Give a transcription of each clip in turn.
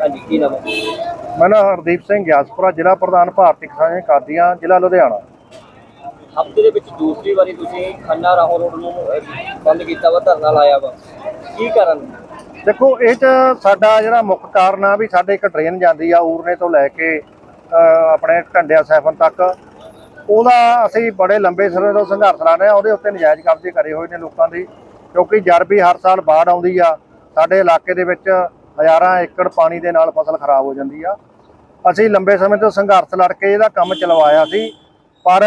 ਹਾਂਜੀ ਕੀ ਨਾਮ ਹੈ? ਮੈਂ ਨਾ ਹਰਦੀਪ ਸਿੰਘ ਗਿਆਸਪੁਰਾ ਜ਼ਿਲ੍ਹਾ ਪ੍ਰਧਾਨ ਭਾਰਤੀ ਕਿਸਾਨ ਕਾਦੀਆਂ ਜ਼ਿਲ੍ਹਾ ਲੁਧਿਆਣਾ। ਹਫ਼ਤੇ ਦੇ ਵਿੱਚ ਦੂਸਰੀ ਵਾਰੀ ਤੁਸੀਂ ਖੰਨਾ ਰਾਹੋਂ ਰੋਡ ਨੂੰ ਅਹ, ਬੰਦ ਕੀਤਾ ਵਾ ਧਰਨਾ ਲਾਇਆ ਵਾ। ਕੀ ਕਾਰਨ? ਦੇਖੋ ਇਹ ਚ ਸਾਡਾ ਜਿਹੜਾ ਮੁੱਖ ਕਾਰਨ ਆ ਵੀ ਸਾਡੇ ਇੱਕ ਟ੍ਰੇਨ ਜਾਂਦੀ ਆ ਊਰਨੇ ਤੋਂ ਲੈ ਕੇ ਆਪਣੇ ਢੰਡਿਆ ਸੈਫਨ ਤੱਕ। ਉਹਦਾ ਅਸੀਂ ਬੜੇ ਲੰਬੇ ਸਮੇਂ ਤੋਂ ਸੰਘਰਸ਼ ਲਾ ਰਹੇ ਆ ਉਹਦੇ ਉੱਤੇ ਨਜਾਇਜ਼ ਕਬਜ਼ੇ ਕਰੇ ਹੋਏ ਨੇ ਲੋਕਾਂ ਦੀ ਕਿਉਂਕਿ ਜਰਬੀ ਹਰ ਸਾਲ ਬਾੜ ਆਉਂਦੀ ਆ ਸਾਡੇ ਇਲਾਕੇ ਦੇ ਵਿੱਚ ਹਜ਼ਾਰਾਂ ਏਕੜ ਪਾਣੀ ਦੇ ਨਾਲ ਫਸਲ ਖਰਾਬ ਹੋ ਜਾਂਦੀ ਆ। ਅਸੀਂ ਲੰਬੇ ਸਮੇਂ ਤੋਂ ਸੰਘਰਸ਼ ਲੜ ਕੇ ਇਹਦਾ ਕੰਮ ਚਲਵਾਇਆ ਸੀ। ਪਰ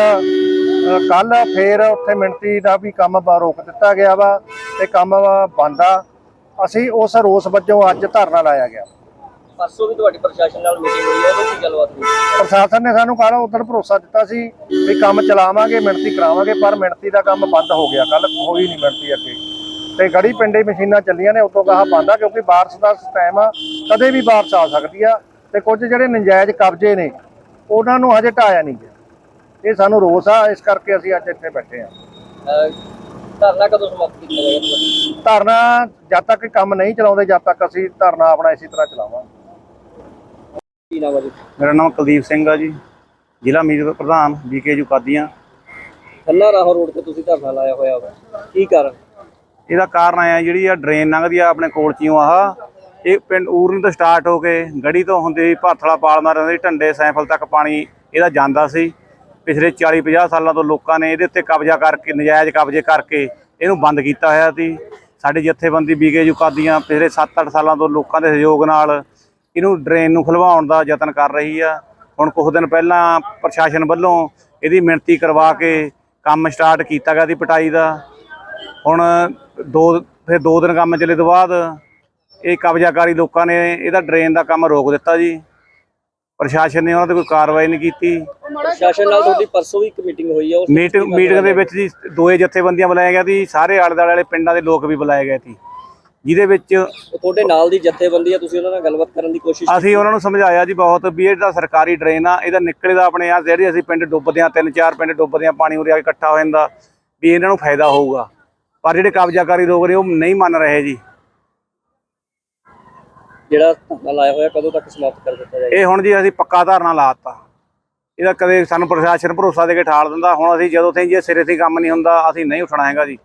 ਕੱਲ ਫੇਰ ਉੱਥੇ ਮਿਣਤੀ ਦਾ ਵੀ ਕੰਮ ਬ- ਰੋਕ ਦਿੱਤਾ ਗਿਆ ਵਾ ਤੇ ਕੰਮ ਬੰਦ ਆ। ਅਸੀਂ ਉਸ ਰੋਸ ਵਜੋਂ ਅੱਜ ਧਰਨਾ ਲਾਇਆ ਗਿਆ। ਪਰਸੋਂ ਵੀ ਤੁਹਾਡੀ ਪ੍ਰਸ਼ਾਸਨ ਨਾਲ ਮੀਟਿੰਗ ਹੋਈ ਹੈ ਉਹਦੇ ਗੱਲਬਾਤ ਹੋਈ। ਪ੍ਰਸ਼ਾਸਨ ਨੇ ਸਾਨੂੰ ਕੱਲ ਉਦੋਂ ਭਰੋਸਾ ਦਿੱਤਾ ਸੀ ਵੀ ਕੰਮ ਚਲਾਵਾਂਗੇ ਮਿਣਤੀ ਕਰਾਵਾਂਗੇ ਪਰ ਮਿਣਤੀ ਦਾ ਕੰਮ ਬੰਦ ਹੋ ਗਿਆ। ਕੱਲ ਹੋਈ ਨਹੀਂ ਮਿਣਤੀ ਅੱਗੇ। ਤੇ ਗੜੀ ਪਿੰਡੇ ਮਸ਼ੀਨਾਂ ਚੱਲੀਆਂ ਨੇ ਉਦੋਂ ਗਾਹ ਬੰਦ ਆ ਕਿਉਂਕਿ ਬਾਰਿਸ਼ ਦਾ ਟਾਈਮ ਆ ਕਦੇ ਵੀ ਬਾਰਿਸ਼ ਆ ਸਕਦੀ ਆ। ਤੇ ਕੁਝ ਜਿਹੜੇ ਨਜਾਇਜ਼ ਕਬਜ਼ੇ ਨੇ ਉਹਨਾਂ ਨੂੰ ਹਜੇ ਢਾਇਆ ਨਹੀਂ ਗਿਆ। ਇਹ ਸਾਨੂੰ ਰੋਸ ਆ ਇਸ ਕਰਕੇ ਅਸੀਂ ਅੱਜ ਇੱਥੇ ਬੈਠੇ ਆ। ਧਰਨਾ ਕਦੋਂ ਸਮਾਪਤ ਕੀਤਾ ਜਾਏਗਾ? ਧਰਨਾ ਜਦ ਤੱਕ ਕੰਮ ਨਹੀਂ ਚਲਾਉਂਦੇ ਜਦ ਤੱਕ ਅਸੀਂ ਧਰਨਾ ਆਪਣਾ ਇਸੇ ਤਰ੍ਹਾਂ ਚਲਾਵਾਂਗੇ। ਹੈ ਮੇਰਾ ਨਾਮ ਕੁਲਦੀਪ ਸਿੰਘ ਆ ਜੀ ਜ਼ਿਲ੍ਹਾ ਮੀਤ ਪ੍ਰਧਾਨ ਬੀਕੇਯੂ ਕਾਦੀਆਂ। ਖੰਨਾ ਰਾਹੋਂ ਰੋਡ ਤੇ ਤੁਸੀਂ ਧਰਨਾ ਲਾਇਆ ਹੋਇਆ ਵਾ। ਕੀ ਕਾਰਨ? ਇਹਦਾ ਕਾਰਨ ਆਇਆ ਜਿਹੜੀ ਆ ਡਰੇਨ ਲੰਘਦੀ ਆ ਆਪਣੇ ਕੋਲ ਚੀਓ ਆਹ, ਇਹ ਪਿੰਡ ਊਰਨ ਤੋਂ ਸਟਾਰਟ ਹੋ ਕੇ ਗੜੀ ਤੋਂ ਹੁੰਦੀ ਭਾਥਲਾ ਪਾਲਮਾ ਰਹਿੰਦੀ ਢੰਡੇ ਸੈਂਫਲ ਤੱਕ ਪਾਣੀ ਇਹਦਾ ਜਾਂਦਾ ਸੀ। ਪਿਛਲੇ 40 50 ਸਾਲਾਂ ਤੋਂ ਲੋਕਾਂ ਨੇ ਇਹਦੇ ਉੱਤੇ ਕਬਜ਼ਾ ਕਰਕੇ, ਨਜਾਇਜ਼ ਕਬਜ਼ੇ ਕਰਕੇ ਇਹਨੂੰ ਬੰਦ ਕੀਤਾ ਹੋਇਆ ਸੀ। ਸਾਡੀ ਜਥੇਬੰਦੀ ਬੀਕੇਯੂ ਕਾਦੀਆਂ ਪਿਛਲੇ 7-8 ਸਾਲਾਂ ਤੋਂ ਲੋਕਾਂ ਦੇ ਸਹਿਯੋਗ ਨਾਲ ਇਹਨੂੰ ਡਰੇਨ ਨੂੰ ਖਲਵਾਉਣ ਦਾ ਯਤਨ ਕਰ ਰਹੀ ਆ। ਹੁਣ ਕੁਝ ਦਿਨ ਪਹਿਲਾਂ ਪ੍ਰਸ਼ਾਸਨ ਵੱਲੋਂ ਇਹਦੀ ਮਿਣਤੀ ਕਰਵਾ ਕੇ ਕੰਮ ਸਟਾਰਟ ਕੀਤਾ ਗਿਆ ਦੀ ਪਟਾਈ ਦਾ। ਹੁਣ ਦੋ ਫਿਰ ਦੋ ਦਿਨ ਕੰਮ ਚੱਲੇ ਤੋਂ ਬਾਅਦ ਇਹ ਕਬਜ਼ਾਕਾਰੀ ਲੋਕਾਂ ਨੇ ਇਹਦਾ ਡਰੇਨ ਦਾ ਕੰਮ ਰੋਕ ਦਿੱਤਾ ਜੀ। ਪ੍ਰਸ਼ਾਸਨ ਨੇ ਉਹਨਾਂ ਤੇ ਕੋਈ ਕਾਰਵਾਈ ਨਹੀਂ ਕੀਤੀ। ਪ੍ਰਸ਼ਾਸਨ ਨਾਲ ਤੁਹਾਡੀ ਪਰਸੋਂ ਵੀ ਇੱਕ ਮੀਟਿੰਗ ਹੋਈ ਵਿੱਚ ਮੀਟਿੰਗ ਮੀਟਿੰਗ ਦੇ ਵਿੱਚ ਜੀ ਦੋਏ ਜਥੇਬੰਦੀਆਂ ਬੁਲਾਏ ਗਿਆ ਸੀ ਸਾਰੇ ਆਲੇ ਦੁਆਲੇ ਵਾਲੇ ਪਿੰਡਾਂ ਦੇ ਲੋਕ ਵੀ ਬੁਲਾਏ ਗਏ ਸੀ। ਜਿਹਦੇ ਵਿੱਚ ਤੁਹਾਡੇ ਨਾਲ ਦੀ ਜਥੇਬੰਦੀ ਆ ਤੁਸੀਂ ਉਹਨਾਂ ਨਾਲ ਗੱਲਬਾਤ ਕਰਨ ਦੀ ਕੋਸ਼ਿਸ਼ ਅਸੀਂ ਉਹਨਾਂ ਨੂੰ ਸਮਝਾਇਆ ਜੀ ਬਹੁਤ ਵੀ ਇਹ ਜਿਹੜਾ ਸਰਕਾਰੀ ਡਰੇਨ ਆ ਇਹਦਾ ਨਿਕਲੇ ਦਾ ਆਪਣੇ ਆ ਜਿਹੜੀ ਅਸੀਂ ਪਿੰਡ ਡੁੱਬਦੇ ਆ ਤਿੰਨ ਚਾਰ ਪਿੰਡ ਡੁੱਬਦੇ ਆ ਪਾਣੀ ਉਰੇ ਆ ਕੇ ਇਕੱਠਾ ਹੋ ਜਾਂਦਾ ਵੀ ਇਹਨਾਂ ਨੂੰ ਫਾਇਦਾ ਹੋਊਗਾ। ਪਰ ਜਿਹੜੇ ਕਬਜ਼ਾਕਾਰੀ ਲੋਕ ਨੇ ਉਹ ਨਹੀਂ ਮੰਨ ਰਹੇ ਜੀ। ਜਿਹੜਾ ਧਰਨਾ ਲਾਇਆ ਹੋਇਆ ਕਦੋਂ ਤੱਕ ਸਮਾਪਤ ਕਰ ਦਿੱਤਾ ਜਾਏਗਾ? ਇਹ ਹੁਣ ਜੀ ਅਸੀਂ ਪੱਕਾ ਧਾਰਨਾ ਲਾਤਾ ਇਹਦਾ ਕਦੇ ਸਾਨੂੰ ਪ੍ਰਸ਼ਾਸਨ ਭਰੋਸਾ ਦੇ ਕੇ ਠਾਲ ਦਿੰਦਾ। ਹੁਣ ਅਸੀਂ ਜਦੋਂ ਤਾਈਂ ਜੇ ਸਿਰੇ ਤੇ ਕੰਮ ਨਹੀਂ ਹੁੰਦਾ ਅਸੀਂ ਨਹੀਂ ਉੱਠਣਾ ਹੈਗਾ ਜੀ।